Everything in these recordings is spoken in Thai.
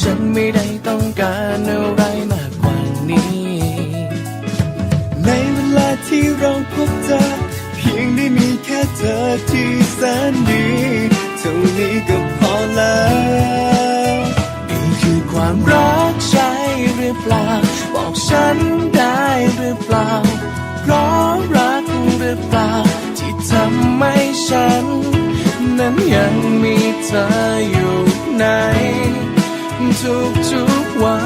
ฉันไม่ได้ต้องการอะไรมากกว่านี้ ในเวลาที่เราพบเจอเพียงได้มีแค่เธอที่แสนดีเท่านี้ก็พอแล้วนี่คือความรักใช่หรือเปล่า บอกฉันได้หรือเปล่า เพราะรักหรือเปล่า ที่ทำให้ฉัน นั้นยังมีเธออยู่ใน ทุกๆวั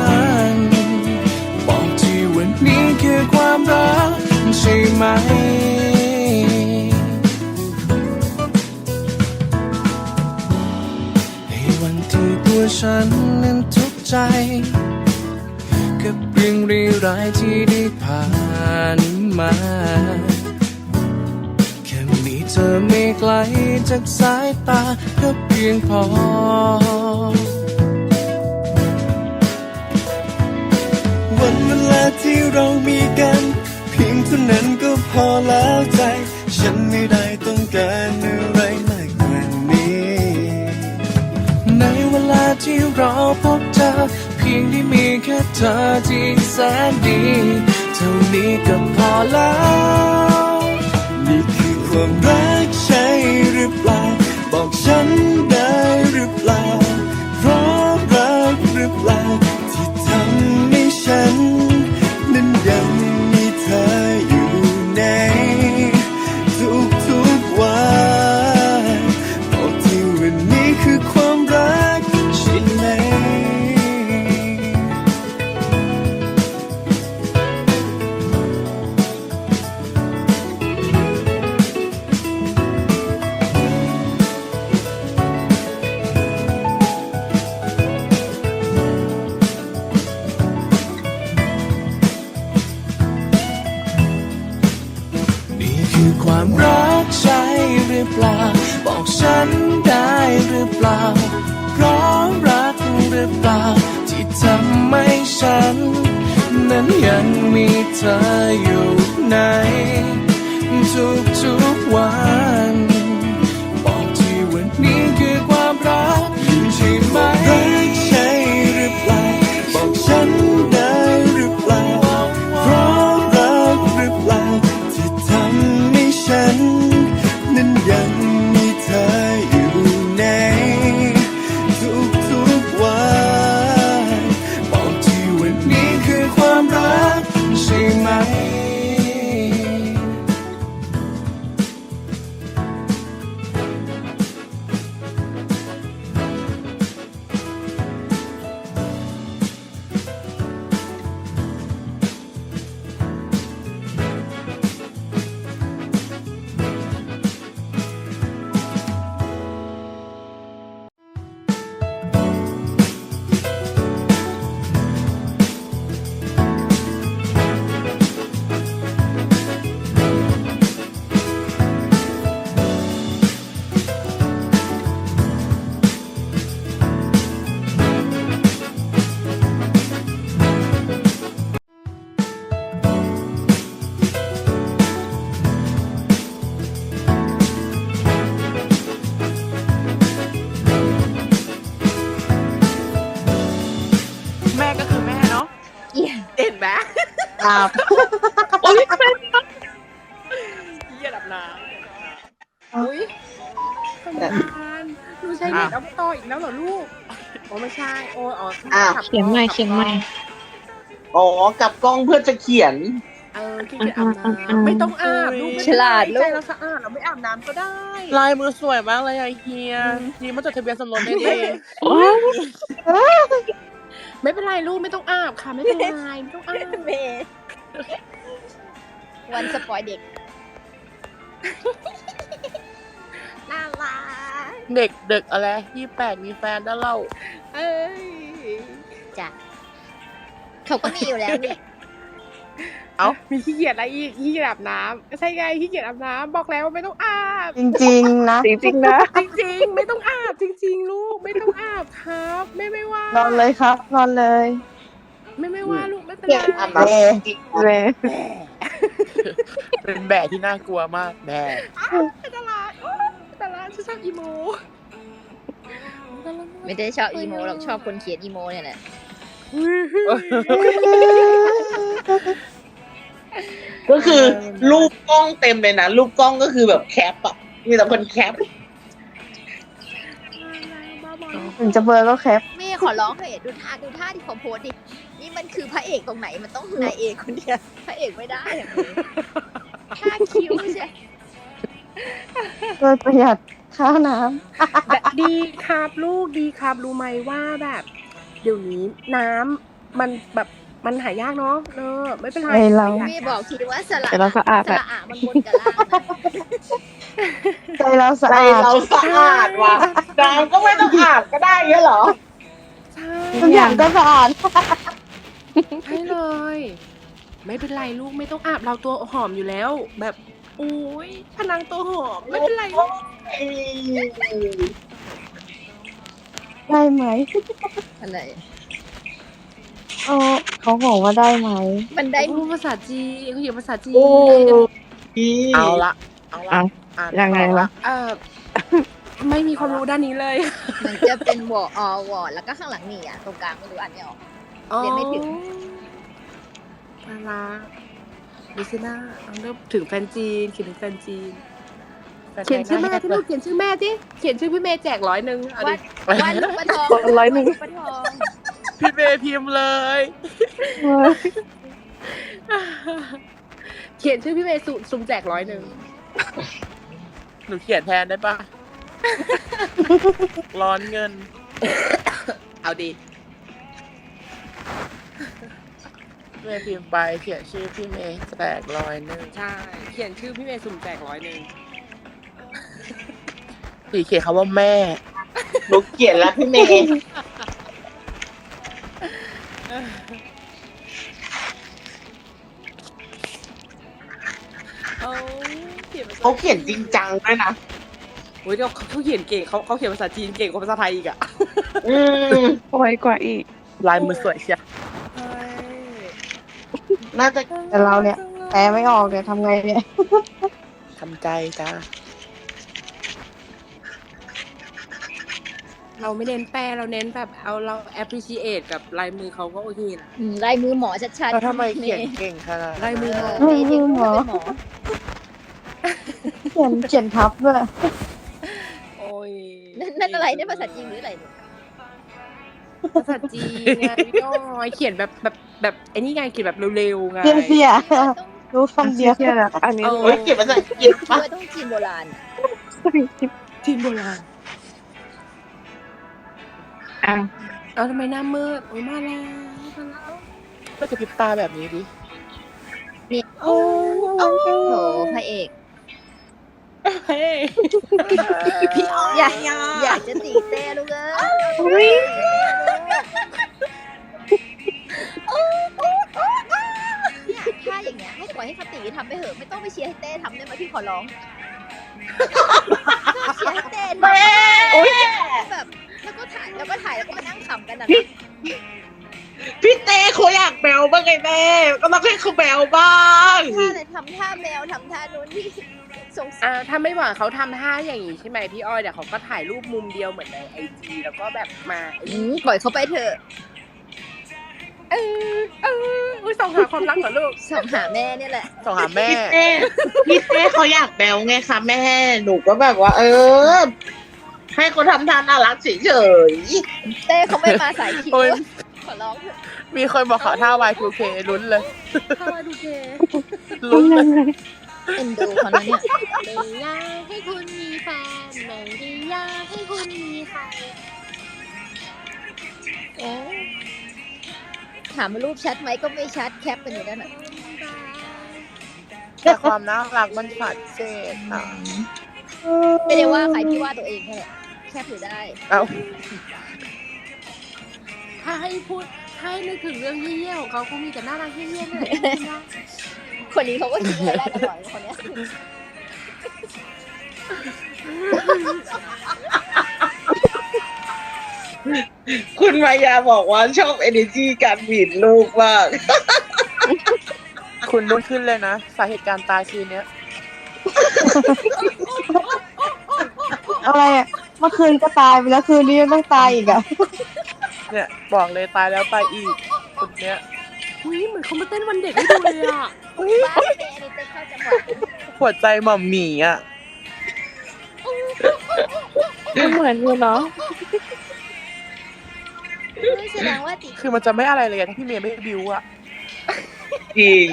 นบอกที่วันนี้คือความรักใช่ไหม ในวันที่ตัวฉันนั้นทุกข์ใจ กับเรื่องรีร้ายที่ได้ผ่านมาแค่มีเธอไม่ไกลจากสายตาก็เพียงพอ พอแล้วใจ ฉันไม่ได้ต้องการอะไรมากกว่านี้ ในเวลาที่เราพบเธอ เพียงได้มีแค่เธอที่แสนดี เท่านี้ก็พอแล้ว นี่คือความรัก นได้หรือเปล่า เพราะรักหรือเปล่า ที่ทำให้ฉัน นั้นยังมีเธออยู่ในทุกๆวัน ครับโอ้ยแม่เยี่ยดับน้อุ้ยำสงกรารดูใช้เน็ตเอาต่ออีกแล้วเหรอลูกโอ้ไม่ใช่ โอ้อ๋ออ้าวขับเขียนใหม่เขียนใหม่ อ๋อกลับกล้องเพื่อจะเขียน เออขี้เกียจอาบน้ำไม่ต้องอาบลูกไม่ฉลาดลูก ใจเราสะอาดเราไม่อาบน้ำก็ได้ ลายมือสวยมากเลยอะเฮียนี่มาจดทะเบียนสมรสได้ดีโอ้ไม่เป็นไรลูกไม่ต้องอาบค่ะไม่เป็นไรไม่ต้องอาบ เมย์ วันสปอยเด็ก น่ารัก เด็กเด็กอะไรยี่แปดมีแฟนแล้วเล่าเอ้ยจ้ะเขาก็มีอยู่แล้วนี่ เอ้ามีขี้เกียจอะไรอีกขี้เกียจอาบน้ำใช่ไงขี้เกียจอาบน้ำบอกแล้วว่าไม่ต้องอาบ จริงๆนะจริงๆนะ จริงๆ ไม่ต้องอาบจริง ๆ ลูกไม่ต้องอาบครับ ไม่ไม่ว่านอนเลยครับ นอนเลย ไม่ไม่ว่าลูกไม่เป็นเกียไรนอาบน้ำจริงเลยเป็นแบะที่น่ากลัวมากแบะเป็นตลาดโอ๊ยเป็นตลาดฉันชอบอีโมไม่ได้ชอบอีโมหรอกชอบคนเขียนอีโมเนี่ยแหละก็คือรูปกล้องเต็มเลยนะรูปกล้องก็คือแบบแคปอะมีแต่คนแคปถึงจะเบลอร์ก็แคปเมย์ขอร้องเถอะดูท่าดูท่าที่เขาโพสดิ นี่มันคือพระเอกตรงไหนมันต้องนายเอกคนเดียวพระเอกไม่ได้อะเมย์ท่าคิ้วใช่โดยประหยัดค่าน้แบบดีครับลูกดีครับรู้ไหมว่าแบบ เดี๋ยวนี้น้ำมันแบบมันหายากเนาะเออไม่เป็นไรำในเราเมย์บอกทีว่าสระแต่เราสะอาดสอะระอะมันบนกับล่างนะใจเราสะใจอาด เราสะอาดว่ะน้ำก็ไม่ต้องอาบก็ได้เงี้ยเหรอ ใช่ทุกอย่างก็สะอาด ใช่เลย ไม่เป็นไรลูกไม่ต้องอาบเราตัวหอมอยู่แล้ว แบบอุ้ยพนังตัวหอมไม่เป็นไรลูกได้ไหมอะไร เออเขาบอกว่าได้ไหม มันได้เขาพูดภาษาจีนเขาเขียนภาษาจีนโอ้ย เอาละเอาละอะอ่านยังไงต่อวะ เออไม่มีความรู้ด้านนี้เลย มันจะเป็นวอออวอร์ดแล้วก็ข้างหลังนี่อะ ตรงกลางไม่รู้อ่านไม่ออก เรียนไม่ถึงน่ารักดูสิหน้าเอาเริ่มถึงแฟนจีนเขียนถึงแฟนจีนแฟนเขียนชื่อแม่ไทที่ลูกเขียนชื่อแม่ที่เขียนชื่อพี่เมย์แจกร้อยหนึ่งเอาดิวาดรูปปลาทองร้อยหนึ่งวาดรูปปลาทองพี่เมย์พิมพ์เลยเออเขียนชื่อพี่เมย์สุ่มสุ่มแจกร้อยหนึ่งหนูเขียนแทนได้ปะร้อนเงิน เอาดิ เมย์พิมพ์ไปเขียนชื่อพี่เมย์แตกรอยหนึ่งใช่ เขียนชื่อพี่เมย์สุ่มแจกร้อยหนึ่งสีเขียนคำว่าแม่ หนูเขียนแล้วพี่เมย์เอาเขียนภาษาเขาเขียนจริงจังด้วยนะ โอ้ยเดี๋ยวเขาเขาเขียนเก่งเขาเขาเขียนภาษาจีนเก่งกว่าภาษาไทยอีกอะ อืมไวกว่าอีก ลายมือสวยเชียน่าจะแต่เราเนี่ยแปลไม่ออกเนี่ยทำไงเนี่ยทำใจจ้าเราไม่เน้นแปลเราเน้นแบบเอาเรา appreciate กับลายมือเขาก็โอเคนะอืมลายมือหมอชัดๆแล้วทำไมเขียนเก่งขนาดนั้นลายมือเอหมออเมย์ที่พูดเป็นหมอเขียนเขียนทับด้วยโอ้ยนั่นนั่นอะไรเนี่ยภาษาจีนหรืออะไรเนี่ย ภาษาจีนไงพี่น้อยเขียนแบบแบบแบบไอ้นี่ไงเขียนแบบเร็วๆไง เสียเสียต้องรู้คำเดียวอันนี้โอ้ยเขียนภาษาอังกฤษปะว่าต้องจีนโบราณจีนโบราณอะเอาทำไมหน้ามืดโอ้ยมาแล้วมาแล้วก็จะพริบตาแบบนี้ดิโอ้โอ้โถพระเอก เฮ้ยพี่อยากอยากจะตีเต้ลูกเอ้ยเนี่ย อย่างเงี้ยให้ปล่อยให้คติทำไปเถอะไม่ต้องไปเชียร์ให้เต้ทำได้ไหมพี่ขอร้องเชียร์ให้เต้ทำแบบแล้วก็ถ่ายแล้วก็ถ่ายแล้วก็มานั่งขำกันนะพี่เต้เขาอยากแบวบ้างไงแม่ก็ต้องให้เขาแบวบ้างท่าอะไรทำท่าแมวทำท่านู้นที่สงสารอ่าถ้าไม่หวังเขาทำท่าอย่างนี้ใช่ไหมพี่อ้อยเดี๋ยวเขาก็ถ่ายรูปมุมเดียวเหมือนในไอจีแล้วก็แบบมา อืมปล่อยเขาไปเถอะ เออเอออุ้ยส่องหาความรักเหรอลูกส่องหาแม่เนี่ยแหละ ส่งหาแม่ พี่เต้พี่เต้เขาอยากแบวไงคะแม่หนูก็แบบว่า เออ ให้เขาทำทานน่ารักเฉยเต้เขาไม่มาสายคิวโอ้ยขอร้องเถอะมีคนบอกขอท่า Y2K ลุ้นเลยถ้าว่าดูเคลุ้นเลยเอ็นดูเขานะเนี่ยไม่อยากให้คุณมีแฟนไม่ได้อยากให้คุณมีใครโอ้ ถามว่ารูปชัดไหมก็ไม่ชัดแคปเป็นอยู่นั่นน่ะแต่ความน่ารักมันชัดเจนอะไม่ได้ว่าใครพี่ว่าตัวเองแค่นแหละแคปอยู่ได้ เอาถ้าให้พูดให้นึกถึงเรื่องเยี่ยๆของเขาคงมีแต่น่ารักเยี่ยๆนั่นแหละคนนี้เขาก็คิดอะไรได้ตลอดคนเนี้ย คุณมายาบอกว่าชอบ energy การบีดลูกมาก คุณรุ่นขึ้นเลยนะ สาเหตุการตายคืนเนี้ย อะไรอะเมื่อคืนก็ตายไปแล้วคืนนี้ยังต้องตายอีกอะ เนี่ยบอกเลยตายแล้วตายอีกคนเนี้ยอุ้ยเหมือนเขามาเต้นวันเด็กให้ดูเลยอะบ้านเมย์นี่เต้นเข้าจังหวะหัวใจหม่อมหมีอะเหมือนอยู่เนาะ ไม่แสดงว่าติคือมันจะไม่อะไรเลยอะถ้าพี่เมย์ไม่บิวอะจริง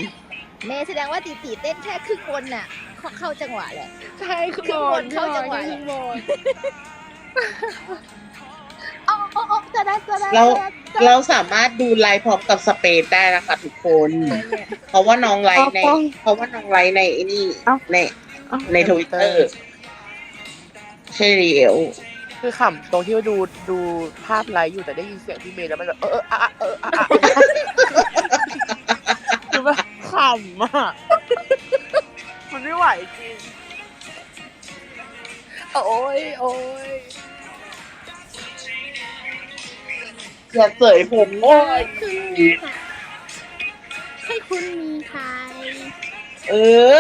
เมย์แสดงว่าติติเต้นแค่ครึ่งบนน่ะเข้าเข้าจังหวะแหละ ใช่คือขึ้นบนเข้าจังหวะ ขึ้นบนอ๋ออ๋ออ๋อจะได้จะได้เราจะได้เราสามารถดูไลฟ์พร้อมกับสเปซได้นะคะทุกคน เพราะว่าน้องไลฟ์ใน เพราะว่าน้องไลฟ์ในไอ้นี่ในในทวิตเตอร์ใช่เดียว คือขำตรงที่ว่าดูดูภาพไลฟ์อยู่แต่ได้ยินเสียงพี่เมย์แล้วมันแบบเออเอออะอะเอออะอะคือแบบขำอะมันไม่ไหวจริงโอ้ยโอ้ยอย่าเสยผมโอ้ยให้คุณมีใคร เอ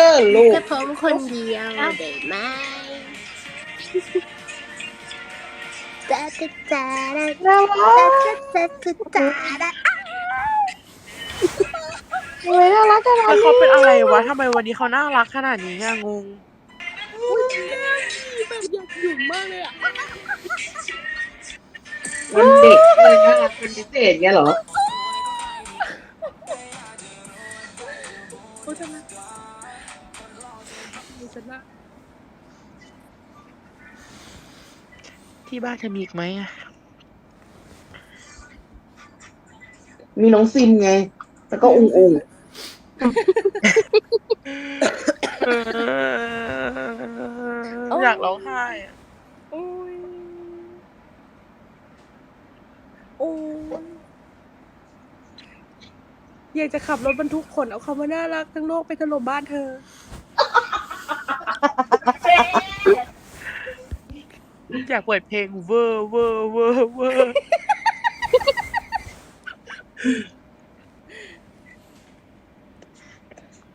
อ ลูกแค่ผมคนเดียวได้ไหม จ้าจ้าจ้าจ้าจ้าจ้าจ้าจ้าโอ้ยน่ารักจังแล้วเขาเป็นอะไรวะทำไมวันนี้เขาน่ารักขนาดนี้อะงงแบบอยากหยุ่มากเลยอะวันเด็กเลยน่ารักเป็นพิเศษเงี้ยเหรอ ที่บ้านเธอมีอีกไหมอะมีน้องซิมไง แล้วก็อุงอุงอยากร้องไห้อะโอ้ยโอ้ยอยากจะขับรถบรรทุกขนเอาคำว่าน่ารักทั้งโลกไปถล่มบ้านเธอ อยากเปิดเพลงเวอร์เวอร์เวอร์เวอร์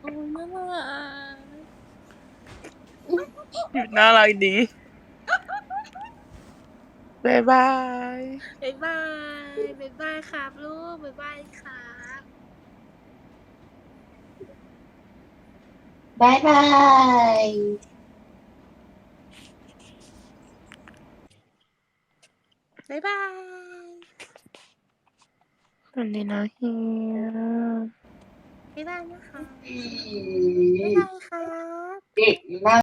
โอ้ยน่ารักหยุดน่ารักดีบายบายบ๊ายบายบ๊ายบายครับลูกบ๊ายบายครับบายบาย บ๊ายบายสวัสดีนะเฮียบ๊ายบายนะคะอีบ๊ายบายครับ เด็กมาก